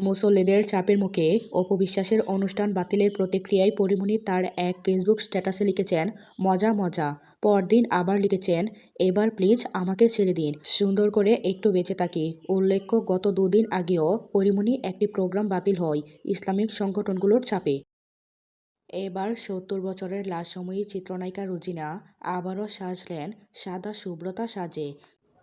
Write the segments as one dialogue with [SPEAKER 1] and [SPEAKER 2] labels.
[SPEAKER 1] মুসল্লিদের চাপের মুখে অপবিশ্বাসের অনুষ্ঠান বাতিলের প্রতিক্রিয়ায় পরিমণি তার এক ফেসবুক স্ট্যাটাসে লিখেছেন, মজা মজা। পরদিন আবার লিখেছেন, এবার প্লিজ আমাকে ছেড়ে দিন। সুন্দর করে একটু বেঁচে থাকি। উল্লেখ্য, গত দুদিন আগেও পরিমণি একটি প্রোগ্রাম বাতিল হয় ইসলামিক সংগঠনগুলোর চাপে। এবার সত্তর বছরের লাশময়ী চিত্রনায়িকা রুজিনা আবারও সাজলেন সাদা সুব্রতা সাজে।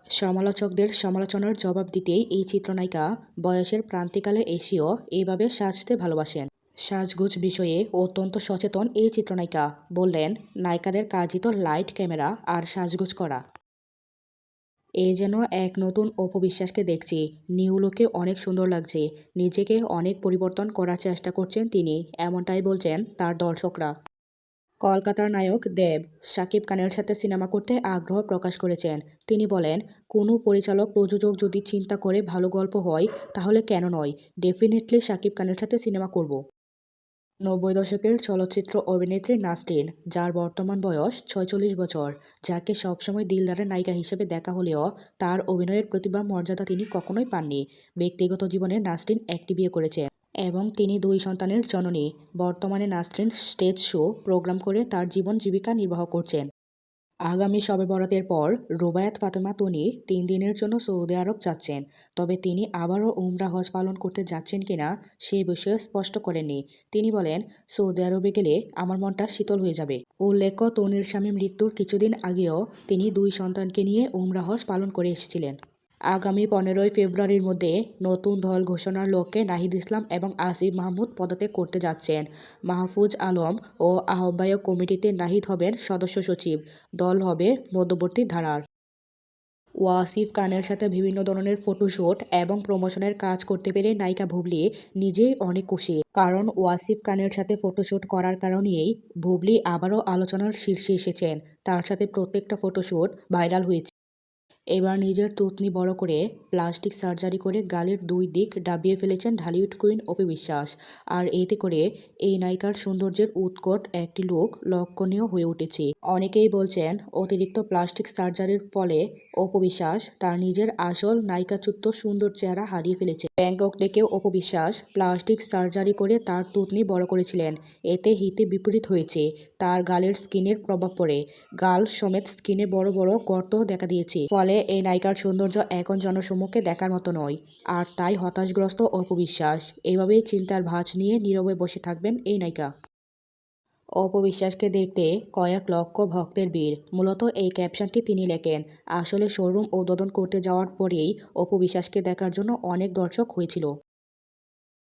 [SPEAKER 1] সমালোচকদের সমালোচনার জবাব দিতেই এই চিত্রনায়িকা বয়সের প্রান্তিকালে এসেও এইভাবে সাজতে ভালোবাসেন। সাজগোজ বিষয়ে অত্যন্ত সচেতন এই চিত্রনায়িকা বললেন, নায়িকাদের কাজই তো লাইট ক্যামেরা আর সাজগোজ করা। এ যেন এক নতুন অপবিশ্বাসকে দেখছি। নিউ লুকে অনেক সুন্দর লাগছে। নিজেকে অনেক পরিবর্তন করার চেষ্টা করছেন তিনি। এমনটাই বলছেন তার দর্শকরা। কলকাতার নায়ক দেব শাকিব খানের সাথে সিনেমা করতে আগ্রহ প্রকাশ করেছেন। তিনি বলেন, কোনো পরিচালক প্রযোজক যদি চিন্তা করে ভালো গল্প হয়, তাহলে কেন নয়? ডেফিনেটলি শাকিব খানের সাথে সিনেমা করব। নব্বই দশকের চলচ্চিত্র অভিনেত্রী নাসরিন, যার বর্তমান বয়স ছয়চল্লিশ বছর, যাকে সবসময় দিলদারের নায়িকা হিসেবে দেখা হলেও তার অভিনয়ের প্রতিভা মর্যাদা তিনি কখনোই পাননি। ব্যক্তিগত জীবনে নাসরিন একটি বিয়ে করেছেন। এবং তিনি দুই সন্তানের জননী। বর্তমানে নাসরিন স্টেজ শো প্রোগ্রাম করে তার জীবন জীবিকা নির্বাহ করছেন। আগামী শবে বরাতের পর রুবায়াত ফাতেমা তনি তিন দিনের জন্য সৌদি আরব যাচ্ছেন। তবে তিনি আবারও উমরা হজ পালন করতে যাচ্ছেন কিনা সে বিষয়ে স্পষ্ট করেননি। তিনি বলেন, সৌদি আরবে গেলে আমার মনটা শীতল হয়ে যাবে। উল্লেখ্য, তনির স্বামী মৃত্যুর কিছুদিন আগেও তিনি দুই সন্তানকে নিয়ে উমরা হজ পালন করে এসেছিলেন। আগামী পনেরোই ফেব্রুয়ারির মধ্যে নতুন দল ঘোষণার লক্ষ্যে নাহিদ ইসলাম এবং আসিফ মাহমুদ পদত্যাগ করতে যাচ্ছেন। মাহফুজ আলম ও আহ্বায়ক কমিটিতে নাহিদ হবেন সদস্য সচিব। দল হবে মধ্যবর্তী ধারার। ওয়াসিফ খানের সাথে বিভিন্ন ধরনের ফটোশ্যুট এবং প্রমোশনের কাজ করতে পেরে নায়িকা ভুবলি নিজেই অনেক খুশি। কারণ ওয়াসিফ খানের সাথে ফটোশ্যুট করার কারণেই ভুবলি আবারও আলোচনার শীর্ষে এসেছেন। তার সাথে প্রত্যেকটা ফটোশ্যুট ভাইরাল হয়েছে। এবার নিজের তুতনি বড় করে প্লাস্টিক সার্জারি করে গালের দুই দিক ডাবিয়ে ফেলেছেন ঢালিউড কুইন অপি বিশ্বাস। আর এতে করে এই নায়িকার সৌন্দর্যের উৎকট একটি লুক লক্ষণীয় হয়ে উঠেছে। অনেকেই বলছেন, অতিরিক্ত প্লাস্টিক সার্জারির ফলে অপবিশ্বাস তার নিজের আসল নায়িকাচুত্ব সুন্দর চেহারা হারিয়ে ফেলেছে। ব্যাংকক থেকেও অপবিশ্বাস প্লাস্টিক সার্জারি করে তার তুতনি বড় করেছিলেন। এতে হিতে বিপরীত হয়েছে। তার গালের স্কিনের প্রভাব পড়ে। গাল সমেত স্কিনে বড় বড় গর্ত দেখা দিয়েছে। ফলে এই নায়িকার সৌন্দর্য এখন জনসম্মুখে দেখার মতো নয়। আর তাই হতাশগ্রস্ত অপবিশ্বাস। এভাবেই চিন্তার ভাঁজ নিয়ে নীরবে বসে থাকবেন এই নায়িকা। অপবিশ্বাসকে দেখতে কয়েক লক্ষ ভক্তের ভিড়। মূলত এই ক্যাপশনটি তিনি লেখেন। আসলে শোরুম উদ্বোধন করতে যাওয়ার পরেই অপবিশ্বাসকে দেখার জন্য অনেক দর্শক হয়েছিল।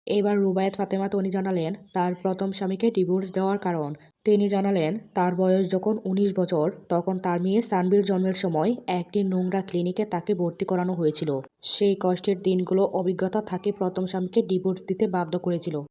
[SPEAKER 1] এবার রুবায়েত ফাতেমা তনি জানালেন, তার প্রথম স্বামীকে ডিভোর্স দেওয়ার কারণ। তিনি জানালেন, তার বয়স যখন ১৯ বছর, তখন তার মেয়ে সানবির জন্মের সময় একটি নোংরা ক্লিনিকে তাকে ভর্তি করানো হয়েছিল। সেই কষ্টের দিনগুলো অভিজ্ঞতা থাকে প্রথম স্বামীকে ডিভোর্স দিতে বাধ্য করেছিল।